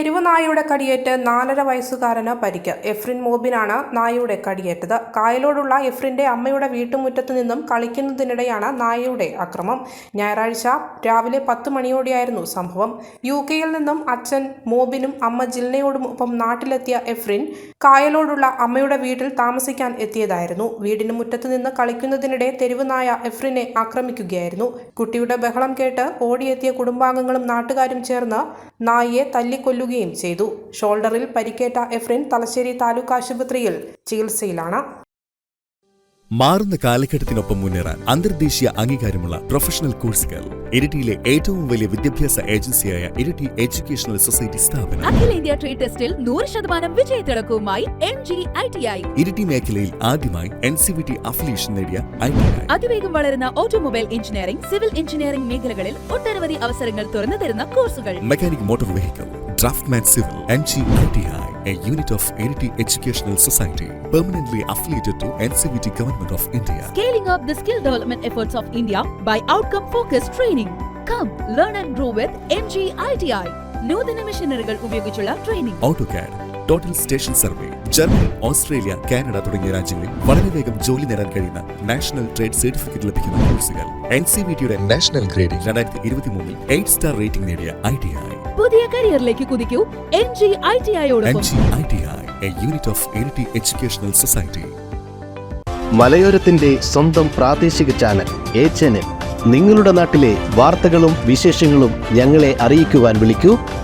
തെരുവ് നായയുടെ കടിയേറ്റ് നാലര വയസ്സുകാരന് പരിക്ക്. എഫ്രിൻ മോബിനാണ് നായയുടെ കടിയേറ്റത്. കായലോടുള്ള എഫ്രിന്റെ അമ്മയുടെ വീട്ടുമുറ്റത്ത് നിന്നും കളിക്കുന്നതിനിടെയാണ് നായയുടെ അക്രമം. ഞായറാഴ്ച രാവിലെ പത്ത് മണിയോടെയായിരുന്നു സംഭവം. യു കെയിൽ നിന്നും അച്ഛൻ മോബിനും അമ്മ ജിൽനയോടും ഒപ്പം നാട്ടിലെത്തിയ എഫ്രിൻ കായലോടുള്ള അമ്മയുടെ വീട്ടിൽ താമസിക്കാൻ എത്തിയതായിരുന്നു. വീടിന് മുറ്റത്ത് നിന്ന് കളിക്കുന്നതിനിടെ തെരുവ് നായ എഫ്രിനെ ആക്രമിക്കുകയായിരുന്നു. കുട്ടിയുടെ ബഹളം കേട്ട് ഓടിയെത്തിയ കുടുംബാംഗങ്ങളും നാട്ടുകാരും ചേർന്ന് നായയെ തല്ലിക്കൊല്ലുകയും ചെയ്തു. ഷോൾഡറിൽ പരിക്കേറ്റ എഫ്രിൻ തലശ്ശേരി താലൂക്ക് ആശുപത്രിയിൽ ചികിത്സയിലാണ്. മാറുന്ന കാലഘട്ടത്തിനൊപ്പം മുന്നേറാൻ അന്തർദേശീയ അംഗീകാരമുള്ള പ്രൊഫഷണൽ കോഴ്സുകൾ. ഇരിട്ടിയിലെ ഏറ്റവും വലിയ വിദ്യാഭ്യാസ ഏജൻസിയായ ഇരിട്ടി എഡ്യൂക്കേഷണൽ സൊസൈറ്റി സ്ഥാപനം. അഖിലേന്ത്യാ ട്രേഡ് ടെസ്റ്റിൽ നൂറ് ശതമാനം വിജയത്തിളക്കവുമായി M G I T I. Iritty മേഖലയിൽ ആദ്യമായി N C V T affiliation നേടിയ ഐ ടി ഐ. അതിവേഗം വളരുന്ന ഓട്ടോമൊബൈൽ എഞ്ചിനീയറിംഗ് സിവിൽ എഞ്ചിനീയറിംഗ് മേഖലകളിൽ ഒട്ടനവധി അവസരങ്ങൾ തുറന്നു തരുന്ന കോഴ്സുകൾ. Mechanic motor vehicle draftsman Civil, NGITI, a unit of I Educational Society, permanently affiliated to NCVT Government of India Scaling up the skill development efforts of India by outcome focused training. Come, learn and grow with MGITI. നൂതന മെഷീനറികൾ ഉപയോഗിച്ചുള്ള training AutoCAD total station survey Germany Australia Canada തുടങ്ങിയ രാജ്യങ്ങളിൽ വളരെ വേഗം ജോലി നേടാൻ കഴിയുന്ന നാഷണൽ ട്രേഡ് സർട്ടിഫിക്കറ്റ് ലഭിക്കുന്ന കോഴ്സുകൾ എൻ സി വി ടിയുടെ നാഷണൽ ഗ്രേഡിംഗ് രണ്ടായിരത്തി ഇരുപത്തി മൂന്നിൽ എയ്റ്റ് സ്റ്റാർ റേറ്റിംഗ് നേടിയ ഐ ടി ഐ പുതിയ കരിയറിലേക്ക് കുതിക്കൂ N G I T N ഐയോടൊപ്പം G I T I a unit of Iritty educational society മലയോരത്തിന്റെ സ്വന്തം പ്രാദേശിക ചാനൽ എ ചാനൽ നിങ്ങളുടെ നാട്ടിലെ വാർത്തകളും വിശേഷങ്ങളും ഞങ്ങളെ അറിയിക്കുവാൻ വിളിക്കൂ.